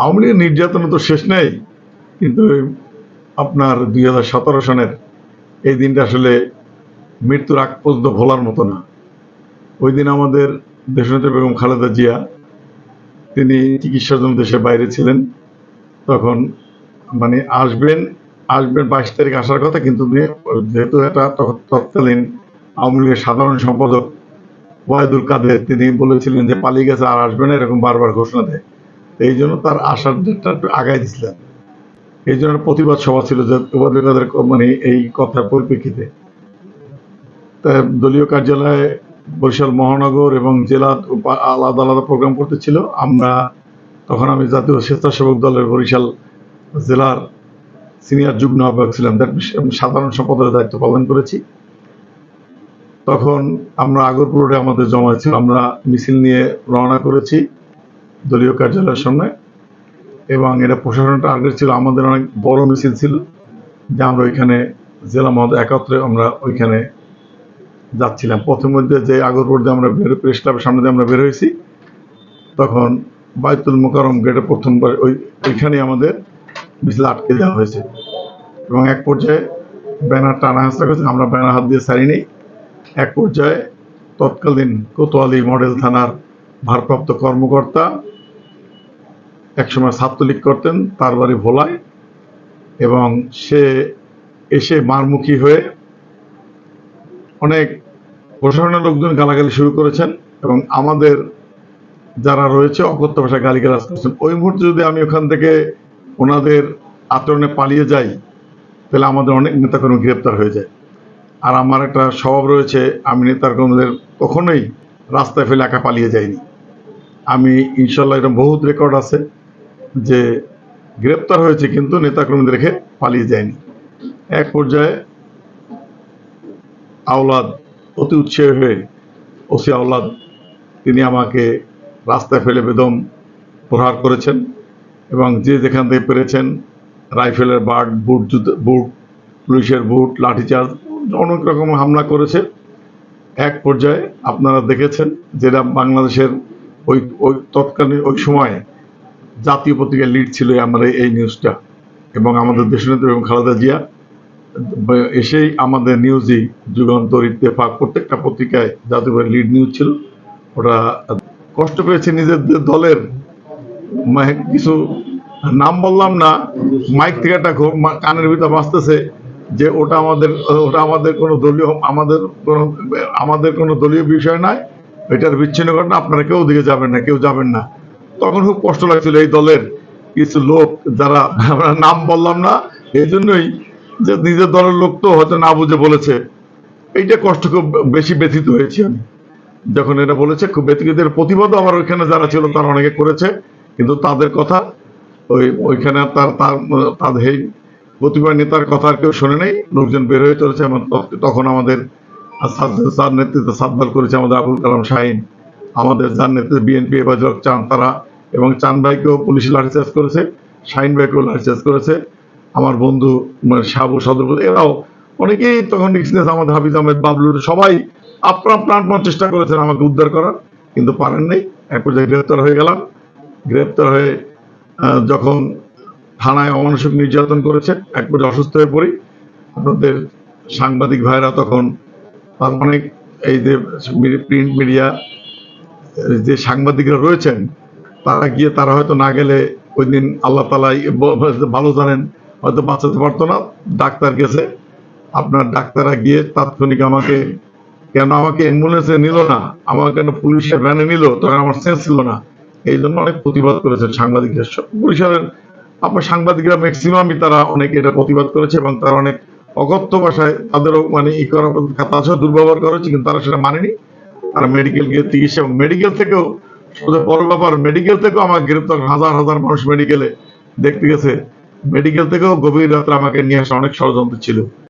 আওয়ামী লীগের নির্যাতন তো শেষ নেই, কিন্তু আপনার দুই হাজার সতেরো সনের এই দিনটা আসলে মৃত্যুর আগ পর্যন্ত ভোলার মতো না। ওই দিন আমাদের দেশনেত্রী বেগম খালেদা জিয়া, তিনি চিকিৎসার জন্য দেশের বাইরে ছিলেন। তখন মানে আসবেন আসবেন বাইশ তারিখ আসার কথা, কিন্তু যেহেতু এটা তখন তৎকালীন আওয়ামী লীগের সাধারণ সম্পাদক ওয়াহিদুল কাদের, তিনি বলেছিলেন যে পালিয়ে গেছে আর আসবে না, এরকম বারবার ঘোষণা দেয়। এই জন্য তার আসার ডেটটা একটু আগাই দিছিলেন। এই জন্য প্রতিবাদ সভা ছিল যে ওয়াহিদুল কাদের মানে এই কথার পরিপ্রেক্ষিতে। তা দলীয় কার্যালয়ে বরিশাল মহানগর এবং জেলা আলাদা আলাদা প্রোগ্রাম করতেছিল আমরা তখন আমি জাতীয় স্বেচ্ছাসেবক দলের বরিশাল জেলার সিনিয়র যুগ্ম আহ্বায়ক ছিলাম। সাধারণ সম্পাদকের দায়িত্ব পালন করেছি। তখন আমরা আগরপুর আমাদের জমা ছিল। আমরা মিছিল নিয়ে রওনা করেছি। দলীয় কার্যালয়ের সামনে, এবং এটা প্রশাসনটা টার্গেট ছিল, আমাদের অনেক বড় মিছিল ছিল, যে আমরা ওইখানে জেলা মহোদয় একত্রে আমরা ওইখানে যাচ্ছিলাম। প্রথম মধ্যে যে আগরপুর দিয়ে আমরা বের প্রেস ক্লাবের সামনে দিয়ে আমরা বের হয়েছি, তখন বাইতুল মোকারম গেটে প্রথমবার ওই ওইখানে আমাদের মিছিল আটকে দেওয়া হয়েছে। এবং এক পর্যায়ে ব্যানার টানা হাসতে করেছে, আমরা ব্যানার হাত দিয়ে ছাড়ি নেই এক পর্যায়ে তৎকালীন কোতোয়ালি মডেল থানার ভারপ্রাপ্ত কর্মকর্তা একসময় ছাত্রলীগ করতেন, তার বাড়ি ভোলায় এবং সে এসে মারমুখী হয়ে অনেক প্রশাসনের লোকজন গালাগালি শুরু করেছেন এবং আমাদের যারা রয়েছে অকথ্য ভাষায় গালিগালাজ করছেন। ওই মুহূর্তে যদি আমি ওখান থেকে ওনাদের আচরণে পালিয়ে যাই, তাহলে আমাদের অনেক নেতাকর্মী গ্রেপ্তার হয়ে যায়। আর আমার একটা স্বভাব রয়েছে, আমি নেতার নেতাকর্মীদের কখনোই রাস্তায় ফেলে একা পালিয়ে যাইনি। আমি ইনশাল্লাহ এরকম বহুত রেকর্ড আছে। যে গ্রেপ্তার হয়েছে কিন্তু নেতাকর্মীদের রেখে পালিয়ে যায়নি। এক পর্যায়ে আওলাদ অতি উৎসাহী হয়ে, ওসি আওলাদ তিনি আমাকে রাস্তায় ফেলে বেদম প্রহার করেছেন এবং যে যেখান থেকে পেরেছেন, রাইফেলের বার্ড বুট জুতো বুট, পুলিশের বুট, লাঠিচার্জ, অনেক রকম হামলা করেছে। এক পর্যায়ে আপনারা দেখেছেন যেটা বাংলাদেশের ওই ওই তৎকালীন ওই সময়ে জাতীয় পত্রিকার লিড ছিল আমার এই- নিউজটা এবং আমাদের দেশনেত্রী এবং খালেদা জিয়া এসেই আমাদের নিউজই যুগান্তর ইত্তেফাক প্রত্যেকটা পত্রিকায় জাতীয় লিড নিউজ ছিল। ওরা কষ্ট পেয়েছে নিজেদের দলের। কিছু নাম বললাম না মাইক থেকে একটা কানের ভিতর বাঁচতেছে যে ওটা আমাদের ওটা আমাদের কোনো দলীয়, আমাদের কোনো আমাদের কোনো দলীয় বিষয় নয়। এটার বিচ্ছিন্ন ঘটনা আপনারা কেউ দিকে যাবেন না, কেউ যাবেন না। তখন খুব কষ্ট লাগছিল এই দলের কিছু লোক যারা আমরা নাম বললাম না, এই জন্যই যে নিজের দলের লোক তো হয়তো না বুঝে বলেছে। এইটা কষ্ট খুব বেশি ব্যথিত হয়েছি আমি। যখন এটা বলেছে, খুব ব্যক্তিগতের প্রতিবাদও আমার ওইখানে যারা ছিল তারা অনেকে করেছে, কিন্তু তাদের কথা ওই ওইখানে তার তার তাদের এই প্রতিবাদ নেতার কথা আর কেউ শোনে নেই। লোকজন বের হয়ে চলেছে। তখ- তখন আমাদের সাদ- নেতৃত্বে সাতবাল করেছে আমাদের আবুল কালাম শাহিন। আমাদের যার নেতৃত্বে বিএনপি এবাজক চান তারা এবং চান ভাইকেও পুলিশ লাঠিচার্জ করেছে, শাহিন ভাইকেও লাঠিচার্জ করেছে, আমার বন্ধু মানে সাবু সদর এরাও অনেকেই তখন রিক্স নিয়েছে আমাদের হাফিজ আহমেদ, বাবলুর সবাই আপ্রাণ প্রাণপণ চেষ্টা করেছেন আমাকে উদ্ধার করার, কিন্তু পারেন নাই। এক পর্যায়ে গ্রেপ্তার হয়ে গেলাম। গ্রেপ্তার হয়ে যখন থানায় অমানসিক নির্যাতন করেছে এক পর্যায়ে অসুস্থ হয়ে পড়ি। আপনাদের সাংবাদিক ভাইরা তখন অনেক এই যে প্রিন্ট মিডিয়া যে সাংবাদিকরা রয়েছেন তারা গিয়ে তারা হয়তো না গেলে ওই দিন আল্লাহ তালাই ভালো জানেন, হয়তো বাঁচাতে পারতো না। ডাক্তার গেছে, আপনার ডাক্তাররা গিয়ে তাৎক্ষণিক আমাকে, কেন আমাকে অ্যাম্বুলেন্সে নিল না? আমাকে কেন পুলিশের ভ্যানে নিল? তখন আমার সেন্স ছিল না। এই জন্য অনেক প্রতিবাদ করেছেন সাংবাদিকরা সব- বরিশালের আপনার সাংবাদিকরা ম্যাক্সিমামই তারা অনেক এটা প্রতিবাদ করেছে এবং তারা অনেক অগত্য ভাষায় তাদেরও মানে ই করা কথা আছে, দুর্ব্যবহার করা হচ্ছে, কিন্তু তারা সেটা মানেনি। তারা মেডিকেল গিয়ে চিকিৎসা এবং মেডিকেল থেকেও বড় ব্যাপার মেডিকেল থেকেও আমাকে গ্রেপ্তার হাজার হাজার মানুষ মেডিকেলে দেখতে গেছে। মেডিকেল থেকেও গভীর রাত্রে আমাকে নিয়ে আসা অনেক ষড়যন্ত্র ছিল।